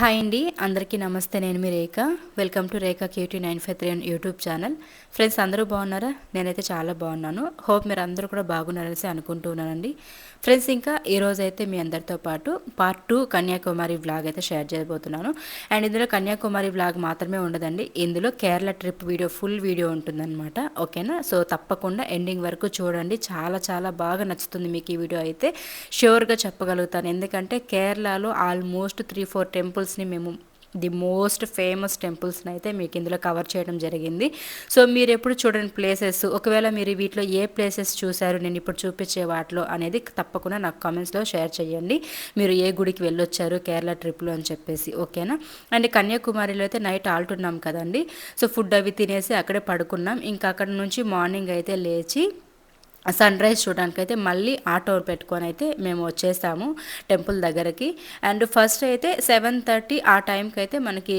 Hi అండి. అందరికీ నమస్తే. నేను మీ Rekha. Welcome to Rekha cutie nine five three and YouTube channel friends అందరూ బాగున్నారా? నేనైతే చాలా బాగున్నాను. హోప్ మీరు అందరూ కూడా బాగున్నారనేసి అనుకుంటున్నానండి ఫ్రెండ్స్ ఇంకా ఈరోజు అయితే మీ అందరితో పాటు పార్ట్ టూ కన్యాకుమారి వ్లాగ్ అయితే షేర్ చేయబోతున్నాను. అండ్ ఇందులో కన్యాకుమారి వ్లాగ్ మాత్రమే ఉండదండి. ఇందులో Kerala trip video full video ఉంటుందన్నమాట. ఓకేనా సో తప్పకుండా ఎండింగ్ వరకు చూడండి. చాలా చాలా బాగా నచ్చుతుంది మీకు ఈ వీడియో అయితే. ష్యూర్గా చెప్పగలుగుతాను. ఎందుకంటే కేరళలో ఆల్మోస్ట్ త్రీ ఫోర్ టెంపుల్స్ టెంపుల్స్ని మేము ది మోస్ట్ ఫేమస్ టెంపుల్స్ని అయితే మీకు ఇందులో కవర్ చేయడం జరిగింది. సో మీరు ఎప్పుడు చూడని ప్లేసెస్ ఒకవేళ మీరు వీటిలో ఏ ప్లేసెస్ చూశారు నేను ఇప్పుడు చూపించే వాటిలో అనేది తప్పకుండా నాకు కామెంట్స్లో షేర్ చేయండి. మీరు ఏ గుడికి వెళ్ళొచ్చారు కేరళ ట్రిప్లో అని చెప్పేసి ఓకేనా? అండ్ కన్యాకుమారిలో అయితే నైట్ ఆల్టున్నాం కదండి. సో ఫుడ్ అవి తినేసి అక్కడే పడుకున్నాం. ఇంకా అక్కడ నుంచి మార్నింగ్ అయితే లేచి సన్ రైజ్ చూడడానికైతే అయితే మళ్ళీ ఆటో పెట్టుకొని అయితే మేము వచ్చేసాము టెంపుల్ దగ్గరకి. అండ్ ఫస్ట్ అయితే సెవెన్ థర్టీ ఆ టైంకి అయితే మనకి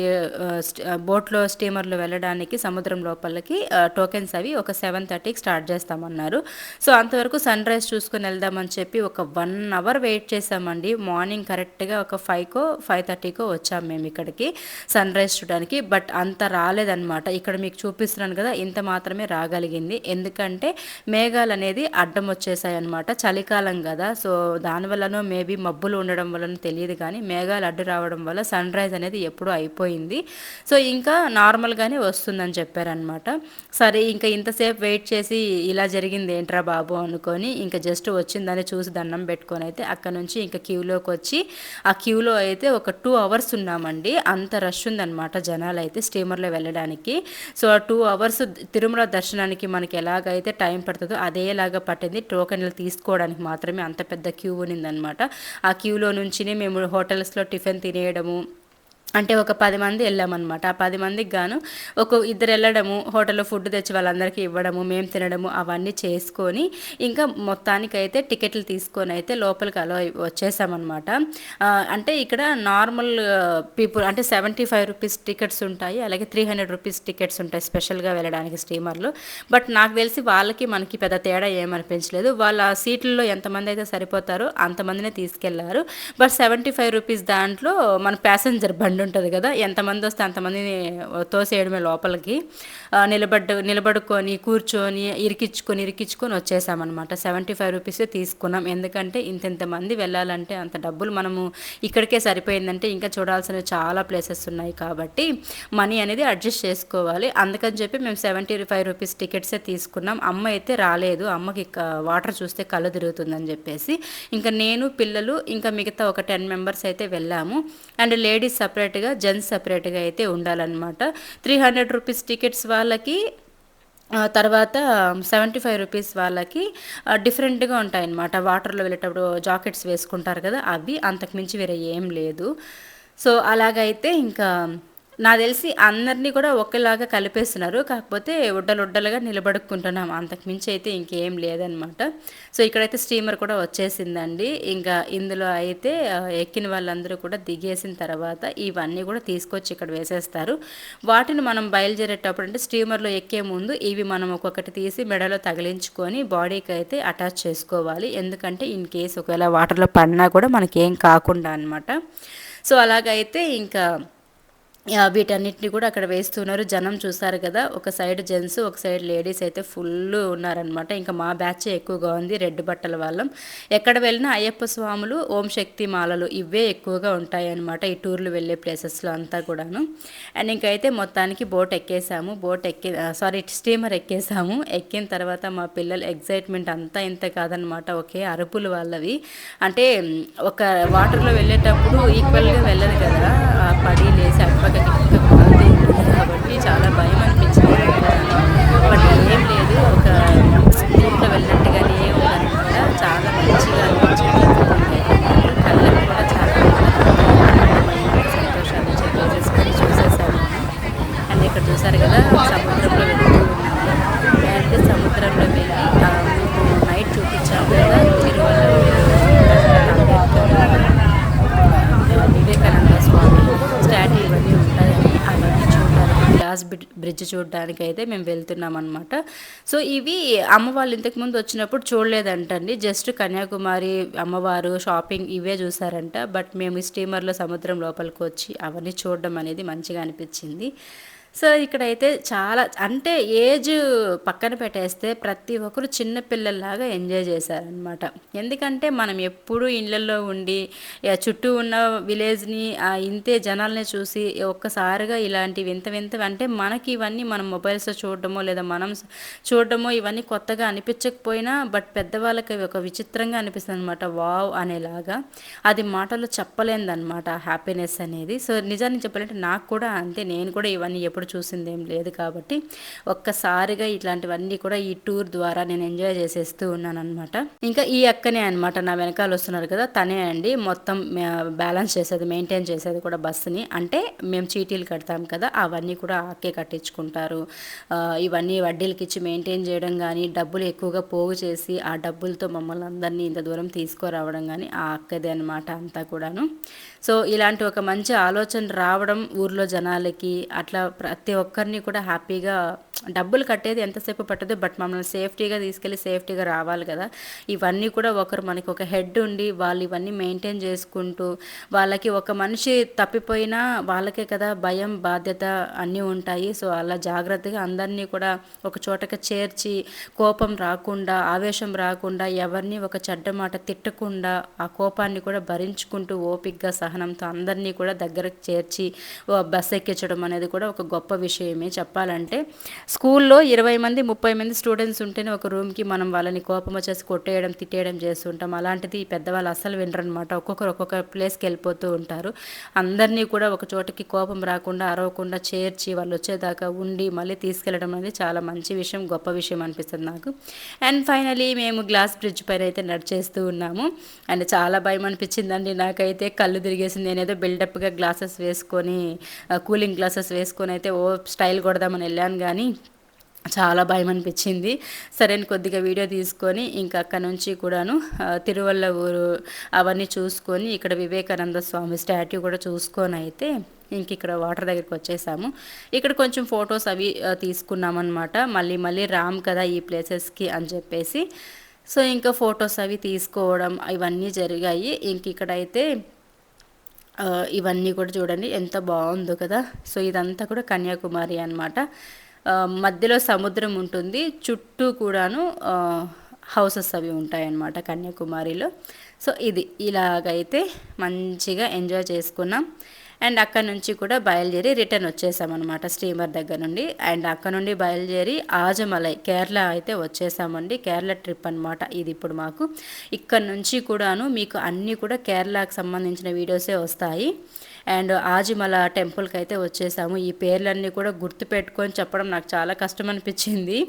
బోట్లో స్టీమర్లో వెళ్ళడానికి సముద్రం లోపలికి టోకెన్స్ అవి ఒక సెవెన్ థర్టీకి స్టార్ట్ చేస్తామన్నారు. సో అంతవరకు సన్ రైజ్ చూసుకొని వెళ్దామని చెప్పి ఒక వన్ అవర్ వెయిట్ చేసామండి. మార్నింగ్ కరెక్ట్గా ఒక ఫైవ్కో ఫైవ్ థర్టీకో వచ్చాము మేము ఇక్కడికి సన్ రైజ్ చూడడానికి. బట్ అంత రాలేదన్నమాట. ఇక్కడ మీకు చూపిస్తున్నాను కదా ఇంత మాత్రమే రాగలిగింది. ఎందుకంటే మేఘాలు అనేది అడ్డం వచ్చేసాయి అనమాట చలికాలం కదా సో దానివల్లనో మేబీ మబ్బులు ఉండడం వలన తెలియదు కానీ మేఘాలు అడ్డు రావడం వల్ల సన్ రైజ్ అనేది ఎప్పుడూ అయిపోయింది. సో ఇంకా నార్మల్గానే వస్తుందని చెప్పారనమాట సరే ఇంకా ఇంతసేపు వెయిట్ చేసి ఇలా జరిగింది ఏంట్రా బాబు అనుకొని ఇంకా జస్ట్ వచ్చిందని చూసి దండం పెట్టుకొని అయితే అక్కడ నుంచి ఇంకా క్యూలోకి వచ్చి ఆ క్యూలో అయితే ఒక టూ అవర్స్ ఉన్నామండి. అంత రష్ ఉందన్నమాట జనాలు అయితే స్టీమర్లో వెళ్ళడానికి. సో ఆ టూ అవర్స్ తిరుమల దర్శనానికి మనకి ఎలాగైతే టైం పడుతుందో అదేలా లాగా పట్టింది. టోకెన్లు తీసుకోవడానికి మాత్రమే అంత పెద్ద క్యూ ఉన్నిందనమాట. ఆ క్యూలో నుంచినే మేము హోటల్స్లో టిఫిన్ తినేయడము అంటే ఒక పది మంది వెళ్ళామన్నమాట. ఆ పది మందికి గాను ఒక ఇద్దరు వెళ్ళడము హోటల్లో ఫుడ్ తెచ్చి వాళ్ళందరికీ ఇవ్వడము మేము తినడము అవన్నీ చేసుకొని ఇంకా మొత్తానికైతే టికెట్లు తీసుకొని అయితే లోపలికి అలా వచ్చేసామన్నమాట. అంటే ఇక్కడ నార్మల్ పీపుల్ అంటే సెవెంటీ ఫైవ్ రూపీస్ టికెట్స్ ఉంటాయి అలాగే త్రీ హండ్రెడ్ రూపీస్ టికెట్స్ ఉంటాయి స్పెషల్గా వెళ్ళడానికి స్టీమర్లు. బట్ నాకు తెలిసి వాళ్ళకి మనకి పెద్ద తేడా ఏమనిపించలేదు. వాళ్ళ సీట్లలో ఎంతమంది అయితే సరిపోతారో అంతమందినే తీసుకెళ్ళారు. బట్ సెవెంటీ ఫైవ్ రూపీస్ దాంట్లో మన ప్యాసింజర్ బండి ఉంటుంది కదా ఎంతమంది వస్తే అంతమందిని తోసేయడమే లోపలికి. నిలబడ్డ నిలబడుకొని కూర్చొని ఇరికించుకొని ఇరికించుకొని వచ్చేసామన్నమాట. సెవెంటీ ఫైవ్ రూపీసే తీసుకున్నాం. ఎందుకంటే ఇంత మంది వెళ్ళాలంటే అంత డబ్బులు మనము ఇక్కడికే సరిపోయిందంటే ఇంకా చూడాల్సిన చాలా ప్లేసెస్ ఉన్నాయి కాబట్టి మనీ అనేది అడ్జస్ట్ చేసుకోవాలి. అందుకని చెప్పి మేము సెవెంటీ ఫైవ్ రూపీస్ టికెట్సే తీసుకున్నాం. అమ్మ అయితే రాలేదు. అమ్మకి వాటర్ చూస్తే కళ్ళు తిరుగుతుందని చెప్పేసి. ఇంకా నేను పిల్లలు ఇంకా మిగతా ఒక టెన్ మెంబర్స్ అయితే వెళ్ళాము. అండ్ లేడీస్ సపరేట్ సపరేట్గా జెంట్స్ సపరేట్గా అయితే ఉండాలన్నమాట. త్రీ హండ్రెడ్ రూపీస్ టికెట్స్ వాళ్ళకి తర్వాత సెవెంటీ ఫైవ్ రూపీస్ వాళ్ళకి డిఫరెంట్గా ఉంటాయన్నమాట. వాటర్లో వెళ్ళేటప్పుడు జాకెట్స్ వేసుకుంటారు కదా అవి అంతకుమించి వేరే ఏం లేదు. సో అలాగైతే ఇంకా నా తెలిసి అందరినీ కూడా ఒకేలాగా కలిపేస్తున్నారు. కాకపోతే ఉడ్డలు ఉడ్డలుగా నిలబడుకుంటున్నాం. అంతకుమించి అయితే ఇంకేం లేదనమాట సో ఇక్కడైతే స్టీమర్ కూడా వచ్చేసిందండి. ఇంకా ఇందులో అయితే ఎక్కిన వాళ్ళందరూ కూడా దిగేసిన తర్వాత ఇవన్నీ కూడా తీసుకొచ్చి ఇక్కడ వేసేస్తారు. వాటిని మనం బయలుదేరేటప్పుడు అంటే స్టీమర్లో ఎక్కే ముందు ఇవి మనం ఒక్కొక్కటి తీసి మెడలో తగిలించుకొని బాడీకి అయితే అటాచ్ చేసుకోవాలి. ఎందుకంటే ఇన్ కేసు ఒకవేళ వాటర్లో పడినా కూడా మనకేం కాకుండా అనమాట సో అలాగైతే ఇంకా వీటన్నిటిని కూడా అక్కడ వేస్తున్నారు. జనం చూసారు కదా ఒక సైడ్ జెంట్స్ ఒక సైడ్ లేడీస్ అయితే ఫుల్ ఉన్నారనమాట ఇంకా మా బ్యాచ్ ఎక్కువగా ఉంది రెడ్ బట్టల వాళ్ళం. ఎక్కడ వెళ్ళినా అయ్యప్ప స్వాములు ఓం శక్తి మాలలు ఇవే ఎక్కువగా ఉంటాయన్నమాట ఈ టూర్లు వెళ్ళే ప్లేసెస్లో అంతా కూడాను. అండ్ ఇంకైతే మొత్తానికి బోట్ ఎక్కేసాము. బోట్ ఎక్కి సారీ స్టీమర్ ఎక్కేసాము. ఎక్కిన తర్వాత మా పిల్లలు ఎగ్జైట్మెంట్ అంతా ఇంత కాదనమాట ఒకే అరుపులు వాళ్ళవి. అంటే ఒక వాటర్లో వెళ్ళేటప్పుడు ఈక్వల్గా వెళ్ళదు కదా. పడి లేసి అటుపక్క కాబట్టి చాలా భయం అనిపించింది చూడడానికి అయితే మేము వెళ్తున్నాం అనమాట సో ఇవి అమ్మ వాళ్ళు ఇంతకుముందు వచ్చినప్పుడు చూడలేదంటండి. జస్ట్ కన్యాకుమారి అమ్మవారు షాపింగ్ ఇవే చూసారంట. బట్ మేము స్టీమర్లో సముద్రం లోపలికి వచ్చి అవన్నీ చూడడం అనేది మంచిగా అనిపించింది. సో ఇక్కడైతే చాలా అంటే ఏజ్ పక్కన పెట్టేస్తే ప్రతి ఒక్కరు చిన్న పిల్లల్లాగా ఎంజాయ్ చేశారనమాట ఎందుకంటే మనం ఎప్పుడు ఇళ్ళల్లో ఉండి చుట్టూ ఉన్న విలేజ్ని ఇంతే జనాల్ని చూసి ఒక్కసారిగా ఇలాంటి వింత వింత అంటే మనకి ఇవన్నీ మనం మొబైల్స్లో చూడడమో లేదా మనం చూడడమో ఇవన్నీ కొత్తగా అనిపించకపోయినా బట్ పెద్దవాళ్ళకి ఒక విచిత్రంగా అనిపిస్తుంది అనమాట వావ్ అనేలాగా. అది మాటలు చెప్పలేదన్నమాట హ్యాపీనెస్ అనేది. సో నిజాన్ని చెప్పాలంటే నాకు కూడా అంతే నేను కూడా ఇవన్నీ ఎప్పుడు ఎప్పుడు చూసింది ఏం లేదు కాబట్టి ఒక్కసారిగా ఇట్లాంటివన్నీ కూడా ఈ టూర్ ద్వారా నేను ఎంజాయ్ చేసేస్తూ ఉన్నాను అనమాట ఇంకా ఈ అక్కనే అనమాట నా వెనకాల వస్తున్నారు కదా తనే అండి. మొత్తం బ్యాలెన్స్ చేసేది మెయింటైన్ చేసేది కూడా బస్సుని. అంటే మేము చీటీలు కడతాం కదా అవన్నీ కూడా ఆకే కట్టించుకుంటారు. ఇవన్నీ వడ్డీలకి ఇచ్చి మెయింటైన్ చేయడం కానీ డబ్బులు ఎక్కువగా పోగు చేసి ఆ డబ్బులతో మమ్మల్ని అందరినీ ఇంత దూరం తీసుకురావడం కానీ ఆ అక్కదే అనమాట అంతా కూడాను. సో ఇలాంటి ఒక మంచి ఆలోచన రావడం ఊర్లో జనాలకి అట్లా ప్రతి ఒక్కరిని కూడా హ్యాపీగా డబ్బులు కట్టేది ఎంతసేపు పట్టదు బట్ మమ్మల్ని సేఫ్టీగా తీసుకెళ్ళి సేఫ్టీగా రావాలి కదా. ఇవన్నీ కూడా ఒకరు మనకి ఒక హెడ్ ఉండి వాళ్ళు ఇవన్నీ మెయింటైన్ చేసుకుంటూ వాళ్ళకి ఒక మనిషి తప్పిపోయినా వాళ్ళకే కదా భయం బాధ్యత అన్నీ ఉంటాయి. సో అలా జాగ్రత్తగా అందరినీ కూడా ఒక చోటకి చేర్చి కోపం రాకుండా ఆవేశం రాకుండా ఎవరిని ఒక చెడ్డ మాట తిట్టకుండా ఆ కోపాన్ని కూడా భరించుకుంటూ ఓపిక్గా సహనంతో అందరినీ కూడా దగ్గరకు చేర్చి బస్ ఎక్కించడం అనేది కూడా ఒక గొప్ప విషయమే. చెప్పాలంటే స్కూల్లో ఇరవై మంది ముప్పై మంది స్టూడెంట్స్ ఉంటేనే ఒక రూమ్కి మనం వాళ్ళని కోపం వచ్చేసి కొట్టేయడం తిట్టేయడం చేస్తుంటాం. అలాంటిది పెద్దవాళ్ళు అస్సలు వినరనమాట ఒక్కొక్కరు ఒక్కొక్క ప్లేస్కి వెళ్ళిపోతూ ఉంటారు. అందరినీ కూడా ఒక చోటకి కోపం రాకుండా అరవకుండా చేర్చి వాళ్ళు వచ్చేదాకా ఉండి మళ్ళీ తీసుకెళ్ళడం అనేది చాలా మంచి విషయం గొప్ప విషయం అనిపిస్తుంది నాకు. అండ్ ఫైనలీ మేము గ్లాస్ బ్రిడ్జ్ పైన అయితే నడిచేస్తూ ఉన్నాము. అండ్ చాలా భయం అనిపించిందండి నాకైతే. కళ్ళు తిరిగేసింది నేనేదో బిల్డప్గా గ్లాసెస్ వేసుకొని కూలింగ్ గ్లాసెస్ వేసుకొని అయితే ఓ స్టైల్ కొడదామని వెళ్ళాను కానీ చాలా భయం అనిపించింది సరే కొద్దిగా వీడియో తీసుకొని ఇంకా అక్కడ నుంచి కూడాను తిరువల్ల ఊరు అవన్నీ చూసుకొని ఇక్కడ వివేకానంద స్వామి స్టాట్యూ కూడా చూసుకొని అయితే ఇంక ఇక్కడ వాటర్ దగ్గరికి వచ్చేసాము. ఇక్కడ కొంచెం ఫొటోస్ అవి తీసుకున్నామన్నమాట. మళ్ళీ మళ్ళీ రామ్ కదా ఈ ప్లేసెస్కి అని చెప్పేసి. సో ఇంకా ఫొటోస్ అవి తీసుకోవడం ఇవన్నీ జరిగాయి. ఇంక ఇక్కడైతే ఇవన్నీ కూడా చూడండి ఎంత బాగుందో కదా. సో ఇదంతా కూడా కన్యాకుమారి అనమాట మధ్యలో సముద్రం ఉంటుంది. చుట్టూ కూడాను హౌసెస్ అవి ఉంటాయన్నమాట కన్యాకుమారిలో. సో ఇది ఇలాగైతే మంచిగా ఎంజాయ్ చేసుకున్నాం. అండ్ అక్కడ నుంచి కూడా బయలుదేరి రిటర్న్ వచ్చేసామన్నమాట స్టీమర్ దగ్గర నుండి. అండ్ అక్కడ నుండి బయలుదేరి ఆజమలై కేరళ అయితే వచ్చేసామండి. కేరళ ట్రిప్ అనమాట ఇది ఇప్పుడు మాకు. ఇక్కడ నుంచి కూడాను మీకు అన్నీ కూడా కేరళకు సంబంధించిన వీడియోసే వస్తాయి. అండ్ ఆజిమల టెంపుల్కి అయితే వచ్చేసాము. ఈ పేర్లన్నీ కూడా గుర్తుపెట్టుకొని చెప్పడం నాకు చాలా కష్టం అనిపించింది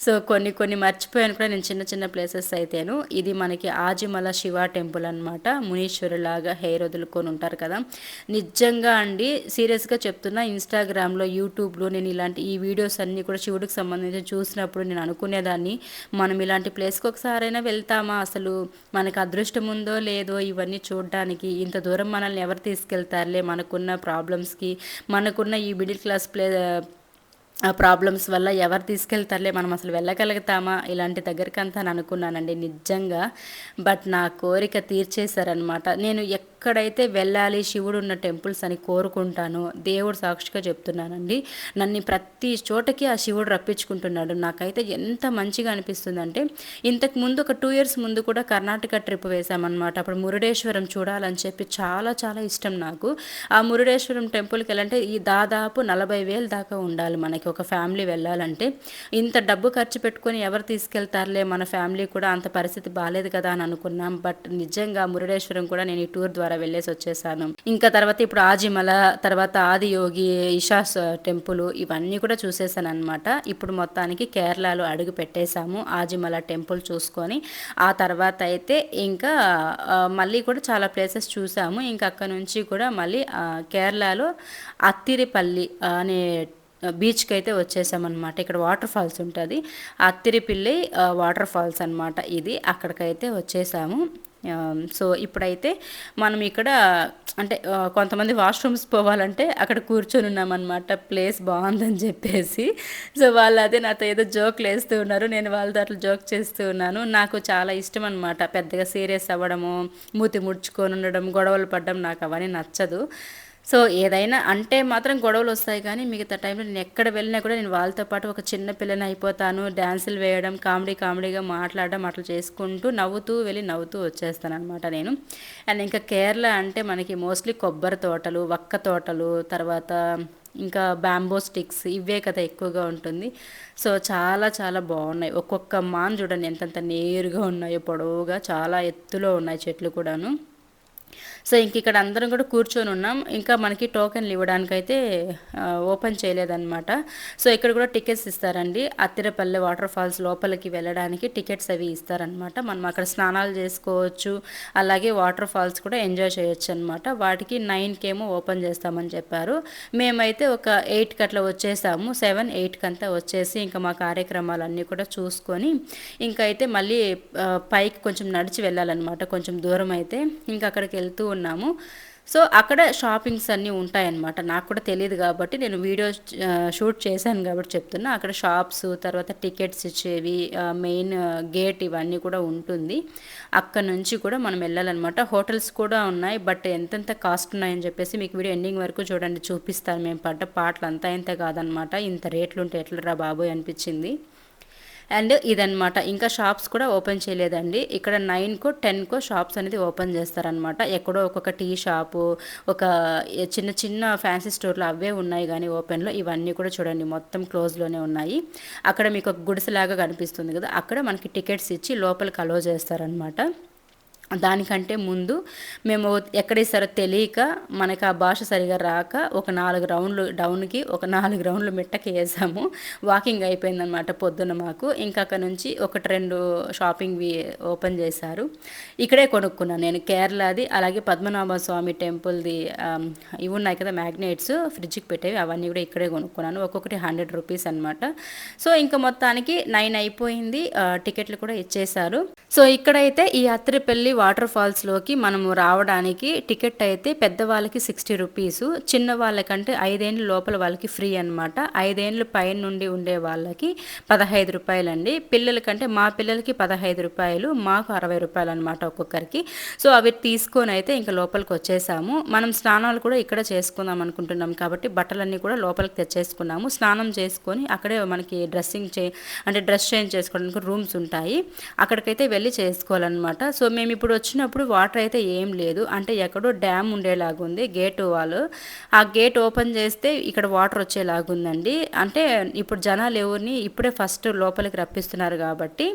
సో కొన్ని కొన్ని మర్చిపోయాను కూడా. నేను చిన్న చిన్న ప్లేసెస్ అయితేను. ఇది మనకి ఆజిమల శివ టెంపుల్ అనమాట మునీశ్వరులాగా హెయిర్ వదులుకొని ఉంటారు కదా. నిజంగా అండి సీరియస్గా చెప్తున్నా ఇన్స్టాగ్రామ్లో యూట్యూబ్లో నేను ఇలాంటి ఈ వీడియోస్ అన్నీ కూడా శివుడికి సంబంధించి చూసినప్పుడు నేను అనుకునేదాన్ని. మనం ఇలాంటి ప్లేస్కి ఒకసారైనా వెళ్తామా? అసలు మనకు అదృష్టం ఉందో లేదో ఇవన్నీ చూడడానికి ఇంత దూరం మనల్ని ఎవరు తీసుకెళ్తారులే? మనకున్న ప్రాబ్లమ్స్కి మనకున్న ఈ మిడిల్ క్లాస్ ప్లే ప్రాబ్లమ్స్ వల్ల ఎవరు తీసుకెళ్తారులే మనం అసలు వెళ్ళగలుగుతామా? ఇలాంటి దగ్గరికి అంతా అని అనుకున్నానండి నిజంగా. బట్ నా కోరిక తీర్చేశారనమాట నేను ఎక్కడైతే వెళ్ళాలి శివుడు ఉన్న టెంపుల్స్ అని కోరుకుంటానో దేవుడు సాక్షిగా చెప్తున్నానండి నన్ను ప్రతి చోటకి ఆ శివుడు రప్పించుకుంటున్నాడు. నాకైతే ఎంత మంచిగా అనిపిస్తుందంటే ఇంతకు ముందు ఒక టూ ఇయర్స్ ముందు కూడా కర్ణాటక ట్రిప్ వేశామన్నమాట. అప్పుడు మురుడేశ్వరం చూడాలని చెప్పి చాలా చాలా ఇష్టం నాకు. ఆ మురుడేశ్వరం టెంపుల్కి వెళ్ళంటే ఈ దాదాపు నలభై వేలు దాకా ఉండాలి మనకి. ఒక ఫ్యామిలీ వెళ్ళాలంటే ఇంత డబ్బు ఖర్చు పెట్టుకొని ఎవరు తీసుకెళ్తారులే? మన ఫ్యామిలీ కూడా అంత పరిస్థితి బాగాలేదు కదా అని అనుకున్నాం. బట్ నిజంగా మురుడేశ్వరం కూడా నేను ఈ టూర్ ద్వారా వెళ్ళేసి వచ్చేసాను. ఇంకా తర్వాత ఇప్పుడు ఆజిమల తర్వాత ఆదియోగి ఇషాస్ టెంపుల్ ఇవన్నీ కూడా చూసేసాను అనమాట ఇప్పుడు మొత్తానికి కేరళలో అడుగు పెట్టేశాము. ఆజిమల టెంపుల్ చూసుకొని ఆ తర్వాత అయితే ఇంకా మళ్ళీ కూడా చాలా ప్లేసెస్ చూసాము. ఇంకా అక్కడ నుంచి కూడా మళ్ళీ కేరళలో అత్తిరిపల్లి అనే బీచ్కి అయితే వచ్చేసామన్నమాట. ఇక్కడ వాటర్ ఫాల్స్ ఉంటుంది. అత్తిరిపిల్లి వాటర్ ఫాల్స్ అనమాట ఇది. అక్కడికైతే వచ్చేసాము. సో ఇప్పుడైతే మనం ఇక్కడ అంటే కొంతమంది వాష్రూమ్స్ పోవాలంటే అక్కడ కూర్చొని ఉన్నామన్నమాట. ప్లేస్ బాగుందని చెప్పేసి. సో వాళ్ళు అదే నాతో ఏదో జోక్లు వేస్తూ ఉన్నారు. నేను వాళ్ళతో అట్లా జోక్ చేస్తూ ఉన్నాను. నాకు చాలా ఇష్టం అనమాట పెద్దగా సీరియస్ అవ్వడము మూతి ముడుచుకొని ఉండడం గొడవలు పడడం నాకు అవన్నీ నచ్చదు. సో ఏదైనా అంటే మాత్రం గొడవలు వస్తాయి కానీ మిగతా టైంలో నేను ఎక్కడ వెళ్ళినా కూడా నేను వాళ్ళతో పాటు ఒక చిన్న పిల్లని అయిపోతాను డ్యాన్సులు వేయడం కామెడీ కామెడీగా మాట్లాడడం అట్లా చేసుకుంటూ నవ్వుతూ వెళ్ళి నవ్వుతూ వచ్చేస్తాను అనమాట నేను. అండ్ ఇంకా కేరళ అంటే మనకి మోస్ట్లీ కొబ్బరి తోటలు వక్క తోటలు తర్వాత ఇంకా బ్యాంబో స్టిక్స్ ఇవే కదా ఎక్కువగా ఉంటుంది. సో చాలా చాలా బాగున్నాయి. ఒక్కొక్క మాన్ చూడండి ఎంతంత నేరుగా ఉన్నాయో పొడవుగా చాలా ఎత్తులో ఉన్నాయి చెట్లు కూడాను. సో ఇంక ఇక్కడ అందరం కూడా కూర్చొని ఉన్నాం. ఇంకా మనకి టోకెన్లు ఇవ్వడానికైతే ఓపెన్ చేయలేదన్నమాట. సో ఇక్కడ కూడా టికెట్స్ ఇస్తారండి. అత్తిరపల్లె వాటర్ ఫాల్స్ లోపలికి వెళ్ళడానికి టికెట్స్ అవి ఇస్తారనమాట మనం అక్కడ స్నానాలు చేసుకోవచ్చు. అలాగే వాటర్ ఫాల్స్ కూడా ఎంజాయ్ చేయొచ్చు అనమాట వాటికి నైన్కి ఏమో ఓపెన్ చేస్తామని చెప్పారు. మేమైతే ఒక ఎయిట్కి అట్లా వచ్చేసాము. సెవెన్ ఎయిట్కి అంతా వచ్చేసి ఇంకా మా కార్యక్రమాలన్నీ కూడా చూసుకొని ఇంకైతే అయితే మళ్ళీ పైకి కొంచెం నడిచి వెళ్ళాలన్నమాట. కొంచెం దూరం అయితే ఇంకా అక్కడికి వెళ్తూ ఉన్నాము. సో అక్కడ షాపింగ్స్ అన్నీ ఉంటాయన్నమాట. నాకు కూడా తెలియదు కాబట్టి నేను వీడియో షూట్ చేశాను కాబట్టి చెప్తున్నా. అక్కడ షాప్స్ తర్వాత టికెట్స్ ఇచ్చేవి మెయిన్ గేట్ ఇవన్నీ కూడా ఉంటుంది. అక్కడ నుంచి కూడా మనం వెళ్ళాలన్నమాట. హోటల్స్ కూడా ఉన్నాయి బట్ ఎంతెంత కాస్ట్ ఉన్నాయని చెప్పేసి మీకు వీడియో ఎండింగ్ వరకు చూడండి. చూపిస్తాను. మేము పడ్డ పాటలు అంతా ఇంత కాదనమాట ఇంత రేట్లు ఉంటే ఎట్లరా బాబోయ్ అనిపించింది. అండ్ ఇదనమాట ఇంకా షాప్స్ కూడా ఓపెన్ చేయలేదండి. ఇక్కడ నైన్కో టెన్కో షాప్స్ అనేది ఓపెన్ చేస్తారనమాట ఎక్కడో ఒక్కొక్క టీ షాపు ఒక చిన్న చిన్న ఫ్యాన్సీ స్టోర్లు అవే ఉన్నాయి కానీ ఓపెన్లో. ఇవన్నీ కూడా చూడండి మొత్తం క్లోజ్లోనే ఉన్నాయి. అక్కడ మీకు ఒక గుడిసెలాగా కనిపిస్తుంది కదా అక్కడ మనకి టికెట్స్ ఇచ్చి లోపలికి అలో చేస్తారనమాట దానికంటే ముందు మేము ఎక్కడేసారో తెలియక మనకు ఆ భాష సరిగా రాక ఒక నాలుగు రౌండ్లు డౌన్కి ఒక నాలుగు రౌండ్లు మెట్టకి వేసాము. వాకింగ్ అయిపోయిందనమాట పొద్దున్న మాకు. ఇంకా అక్కడ నుంచి ఒకటి రెండు షాపింగ్వి ఓపెన్ చేశారు. ఇక్కడే కొనుక్కున్నాను నేను కేరళది అలాగే పద్మనాభ స్వామి టెంపుల్ది ఇవి ఉన్నాయి కదా మ్యాగ్నెట్స్ ఫ్రిడ్జ్కి పెట్టేవి అవన్నీ కూడా ఇక్కడే కొనుక్కున్నాను. ఒక్కొక్కటి హండ్రెడ్ రూపీస్ అనమాట సో ఇంకా మొత్తానికి నైన్ అయిపోయింది. టికెట్లు కూడా ఇచ్చేశారు. సో ఇక్కడైతే ఈ అత్రిపల్లి వాటర్ ఫాల్స్లోకి మనము రావడానికి టికెట్ అయితే పెద్దవాళ్ళకి సిక్స్టీ రూపీస్ చిన్న వాళ్ళకంటే ఐదేండ్ల లోపల వాళ్ళకి ఫ్రీ అనమాట ఐదేండ్లు పైన నుండి ఉండే వాళ్ళకి పదహైదు రూపాయలు అండి పిల్లలకంటే మా పిల్లలకి పదహైదు రూపాయలు మాకు అరవై రూపాయలు అనమాట ఒక్కొక్కరికి. సో అవి తీసుకొని అయితే ఇంకా లోపలికి వచ్చేసాము. మనం స్నానాలు కూడా ఇక్కడ చేసుకుందాం అనుకుంటున్నాం కాబట్టి బట్టలన్నీ కూడా లోపలికి తెచ్చేసుకున్నాము. స్నానం చేసుకొని అక్కడే మనకి డ్రెస్సింగ్ చే అంటే డ్రెస్ చేంజ్ చేసుకోవడానికి రూమ్స్ ఉంటాయి. అక్కడికైతే వెళ్ళి చేసుకోవాలన్నమాట. సో మేము ఇప్పుడు ఇప్పుడు వచ్చినప్పుడు వాటర్ అయితే ఏం లేదు. అంటే ఎక్కడో డ్యామ్ ఉండేలాగుంది గేట్ వాళ్ళు ఆ గేట్ ఓపెన్ చేస్తే ఇక్కడ వాటర్ వచ్చేలాగుందండి. అంటే ఇప్పుడు జనాలు ఎవరిని ఇప్పుడే ఫస్ట్ లోపలికి రప్పిస్తున్నారు కాబట్టి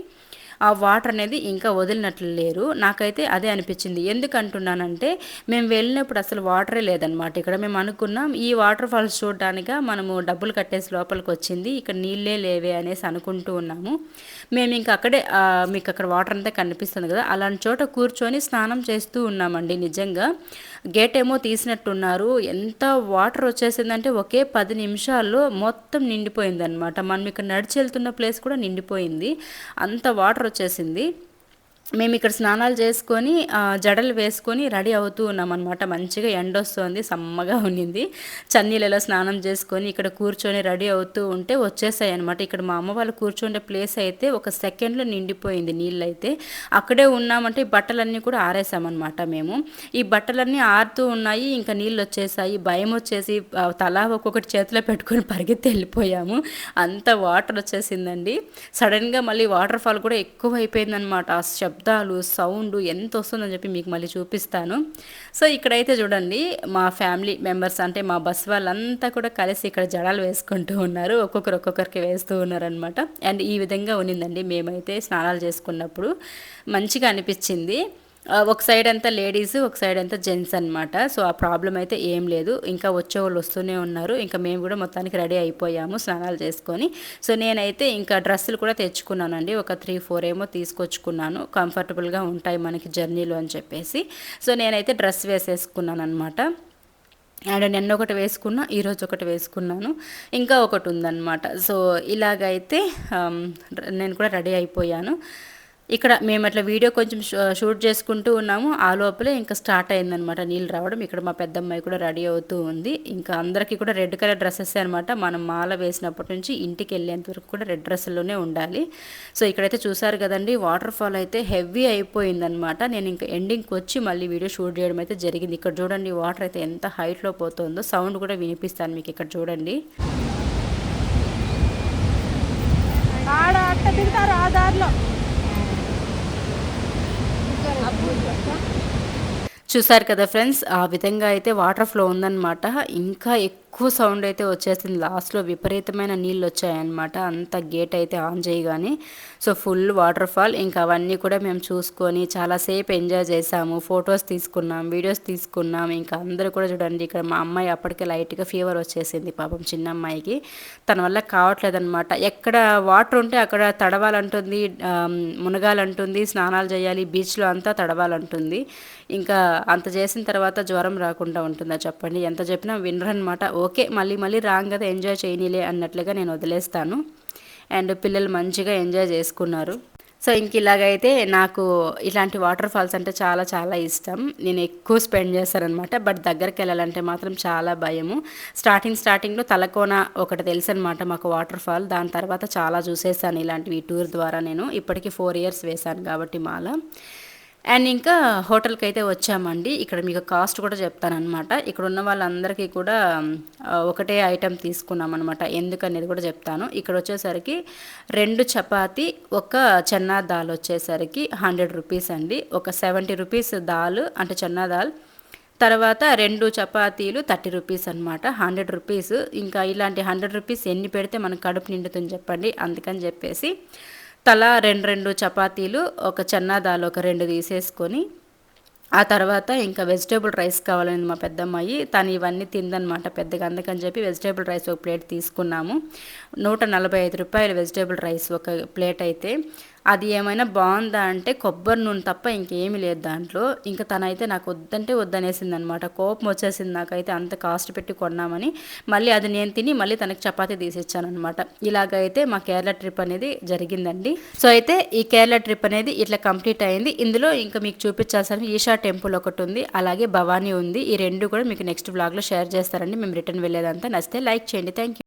ఆ వాటర్ అనేది ఇంకా వదిలినట్లు లేరు. నాకైతే అదే అనిపించింది. ఎందుకంటున్నానంటే మేము వెళ్ళినప్పుడు అసలు వాటరే లేదనమాట ఇక్కడ మేము అనుకున్నాం ఈ వాటర్ ఫాల్స్ చూడడానిక మనము డబ్బులు కట్టేసి లోపలికి వచ్చింది ఇక్కడ నీళ్ళే లేవే అనేసి అనుకుంటూ ఉన్నాము. మేము ఇంకా అక్కడే మీకు అక్కడ వాటర్ అంతా కనిపిస్తుంది కదా అలాంటి చోట కూర్చొని స్నానం చేస్తూ ఉన్నామండి నిజంగా. గేట్ ఏమో తీసినట్టున్నారు. ఎంత వాటర్ వచ్చేసిందంటే ఒకే పది నిమిషాల్లో మొత్తం నిండిపోయింది అనమాట మనం ఇక్కడ నడిచి వెళ్తున్న ప్లేస్ కూడా నిండిపోయింది. అంత వాటర్ వచ్చేసింది. మేము ఇక్కడ స్నానాలు చేసుకొని జడలు వేసుకొని రెడీ అవుతూ ఉన్నాం అనమాట మంచిగా ఎండ వస్తుంది సమ్మగా ఉన్నింది. చన్నీళ్ళలో స్నానం చేసుకొని ఇక్కడ కూర్చొని రెడీ అవుతూ ఉంటే వచ్చేసాయి అనమాట ఇక్కడ మా అమ్మ వాళ్ళు కూర్చుండే ప్లేస్ అయితే ఒక సెకండ్లో నిండిపోయింది నీళ్ళు అయితే అక్కడే ఉన్నామంటే ఈ బట్టలన్నీ కూడా ఆరేసామన్నమాట మేము. ఈ బట్టలన్నీ ఆరుతూ ఉన్నాయి ఇంకా నీళ్ళు వచ్చేసాయి. భయం వచ్చేసి తలా ఒక్కొక్కటి చేతిలో పెట్టుకొని పరిగెత్తి వెళ్ళిపోయాము. అంత వాటర్ వచ్చేసిందండి. సడన్గా మళ్ళీ వాటర్ ఫాల్ కూడా ఎక్కువ అయిపోయిందనమాట ఆ శబ్దం శబ్దాలు సౌండ్ ఎంత వస్తుందని చెప్పి మీకు మళ్ళీ చూపిస్తాను. సో ఇక్కడైతే చూడండి మా ఫ్యామిలీ మెంబర్స్ అంటే మా బస్ వాళ్ళంతా కూడా కలిసి ఇక్కడ జడాలు వేసుకుంటూ ఉన్నారు. ఒక్కొక్కరు ఒక్కొక్కరికి వేస్తూ ఉన్నారనమాట అండ్ ఈ విధంగా ఉన్నిందండి. మేమైతే స్నానాలు చేసుకున్నప్పుడు మంచిగా అనిపించింది. ఒక సైడ్ అంతా లేడీస్ ఒక సైడ్ అంతా జెంట్స్ అనమాట సో ఆ ప్రాబ్లం అయితే ఏం లేదు. ఇంకా వచ్చే వాళ్ళు వస్తూనే ఉన్నారు. ఇంకా మేము కూడా మొత్తానికి రెడీ అయిపోయాము స్నానాలు చేసుకొని. సో నేనైతే ఇంకా డ్రెస్సులు కూడా తెచ్చుకున్నానండి. ఒక త్రీ ఫోర్ ఏమో తీసుకొచ్చుకున్నాను. కంఫర్టబుల్గా ఉంటాయి మనకి జర్నీలో అని చెప్పేసి. సో నేనైతే డ్రెస్ వేసేసుకున్నాను అనమాట అండ్ నిన్న ఒకటి వేసుకున్నా ఈరోజు ఒకటి వేసుకున్నాను. ఇంకా ఒకటి ఉందన్నమాట. సో ఇలాగైతే నేను కూడా రెడీ అయిపోయాను. ఇక్కడ మేము అట్లా వీడియో కొంచెం షూట్ చేసుకుంటూ ఉన్నాము. ఆ లోపలే ఇంకా స్టార్ట్ అయిందనమాట నీళ్ళు రావడం. ఇక్కడ మా పెద్దమ్మాయి కూడా రెడీ అవుతూ ఉంది. ఇంకా అందరికీ కూడా రెడ్ కలర్ డ్రెస్సెస్ అనమాట మనం మాల వేసినప్పటి నుంచి ఇంటికి వెళ్ళేంత వరకు కూడా రెడ్ డ్రెస్సుల్లోనే ఉండాలి. సో ఇక్కడైతే చూసారు కదండి వాటర్ ఫాల్ అయితే హెవీ అయిపోయిందనమాట నేను ఇంకా ఎండింగ్కి వచ్చి మళ్ళీ వీడియో షూట్ చేయడం అయితే జరిగింది. ఇక్కడ చూడండి వాటర్ అయితే ఎంత హైట్లో పోతుందో. సౌండ్ కూడా వినిపిస్తాను మీకు ఇక్కడ చూడండి. ఆడ అట్ట దిగుతారు ఆ దారిలో. చూసారు కదా ఫ్రెండ్స్ ఆ విధంగా అయితే వాటర్ ఫ్లో ఉందన్నమాట. ఇంకా ఎక్కువ సౌండ్ అయితే వచ్చేసింది. లాస్ట్లో విపరీతమైన నీళ్ళు వచ్చాయన్నమాట. అంత గేట్ అయితే ఆన్ చేయగానే. సో ఫుల్ వాటర్ ఫాల్ ఇంకా అవన్నీ కూడా మేము చూసుకొని చాలాసేపు ఎంజాయ్ చేసాము. ఫొటోస్ తీసుకున్నాం వీడియోస్ తీసుకున్నాం. ఇంకా అందరూ కూడా చూడండి ఇక్కడ మా అమ్మాయి అప్పటికే లైట్గా ఫీవర్ వచ్చేసింది పాపం చిన్న అమ్మాయికి తన వల్ల కావట్లేదన్నమాట. ఎక్కడ వాటర్ ఉంటే అక్కడ తడవాలంటుంది మునగాలంటుంది స్నానాలు చేయాలి బీచ్లో అంతా తడవాలంటుంది. ఇంకా అంత చేసిన తర్వాత జ్వరం రాకుండా ఉంటుందా. చెప్పండి ఎంత చెప్పినా వినరనమాట ఓకే మళ్ళీ మళ్ళీ రాంగ్ కదా ఎంజాయ్ చేయనీలే అన్నట్లుగా నేను వదిలేస్తాను. అండ్ పిల్లలు మంచిగా ఎంజాయ్ చేసుకున్నారు. సో ఇంక ఇలాగైతే నాకు ఇలాంటి వాటర్ ఫాల్స్ అంటే చాలా చాలా ఇష్టం. నేను ఎక్కువ స్పెండ్ చేస్తానమాట బట్ దగ్గరికి వెళ్ళాలంటే మాత్రం చాలా భయము. స్టార్టింగ్ స్టార్టింగ్లో తలకోన ఒకటి తెలుసు అనమాట మాకు వాటర్ ఫాల్. దాని తర్వాత చాలా చూసేసాను ఇలాంటివి టూర్ ద్వారా నేను. ఇప్పటికీ ఫోర్ ఇయర్స్ వేశాను కాబట్టి మాల. అండ్ ఇంకా హోటల్కి అయితే వచ్చామండి. ఇక్కడ మీకు కాస్ట్ కూడా చెప్తానమాట ఇక్కడ ఉన్న వాళ్ళందరికీ కూడా ఒకటే ఐటెం తీసుకున్నాం అనమాట ఎందుకనేది కూడా చెప్తాను. ఇక్కడ వచ్చేసరికి రెండు చపాతి ఒక చెన్నా దాల్ వచ్చేసరికి హండ్రెడ్ రూపీస్ అండి. ఒక సెవెంటీ రూపీస్ దాల్ అంటే చెన్నా దాల్. తర్వాత రెండు చపాతీలు థర్టీ రూపీస్ అనమాట హండ్రెడ్ రూపీస్. ఇంకా ఇలాంటి హండ్రెడ్ రూపీస్ ఎన్ని పెడితే మనకు కడుపు నిండుతుంది చెప్పండి. అందుకని చెప్పేసి తల రెండు రెండు చపాతీలు ఒక చెన్నా దాల్ ఒక రెండు తీసేసుకొని ఆ తర్వాత ఇంకా వెజిటేబుల్ రైస్ కావాలని మా పెద్దమ్మాయి. తను ఇవన్నీ తిందనమాట పెద్దగా. అందుకని చెప్పి వెజిటేబుల్ రైస్ ఒక ప్లేట్ తీసుకున్నాము. నూట నలభై ఐదు రూపాయలు వెజిటేబుల్ రైస్ ఒక ప్లేట్ అయితే. అది ఏమైనా బాగుందా అంటే కొబ్బరి నూనె తప్ప ఇంకేమీ లేదు దాంట్లో. ఇంకా తనైతే నాకు వద్దంటే వద్దనేసింది అనమాట కోపం వచ్చేసింది నాకైతే అంత కాస్ట్ పెట్టి కొన్నామని. మళ్ళీ అది నేను తిని మళ్ళీ తనకి చపాతీ తీసిచ్చానమాట అనమాట ఇలాగైతే మా కేరళ ట్రిప్ అనేది జరిగిందండి. సో అయితే ఈ కేరళ ట్రిప్ అనేది ఇట్లా కంప్లీట్ అయింది. ఇందులో ఇంకా మీకు చూపించాల్సిన ఈషా టెంపుల్ ఒకటి ఉంది. అలాగే భవానీ ఉంది. ఈ రెండు కూడా మీకు నెక్స్ట్ బ్లాగ్లో షేర్ చేస్తారండి. మేము రిటర్న్ వెళ్ళేదంతా నచ్చితే లైక్ చేయండి. థ్యాంక్